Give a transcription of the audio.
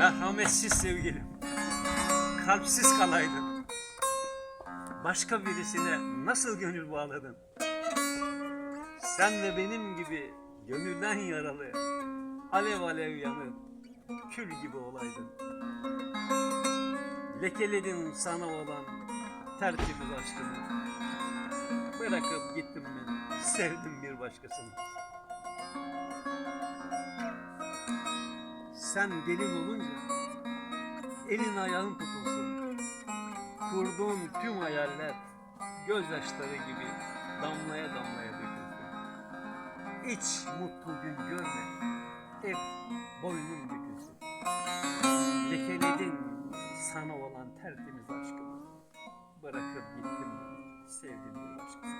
Merhametsiz sevgilim. Kalpsiz kalaydın. Başka birisine nasıl gönül bağladın? Sen de benim gibi gönülden yaralı, alev alev yanıp kül gibi olaydın. Lekeledin sana olan tertemiz aşkımı. Bırakıp gittim ben, sevdim bir başkasını. Sen gelin olunca elin ayağın tutulsun. Kurduğun tüm hayaller gözyaşları gibi damlaya damlaya dökülsün. Hiç mutlu gün görme, hep boynun bükülsün. Lekeledin sana olan tertemiz aşkımı. Bırakıp gittim ben, sevdim bir başkasını.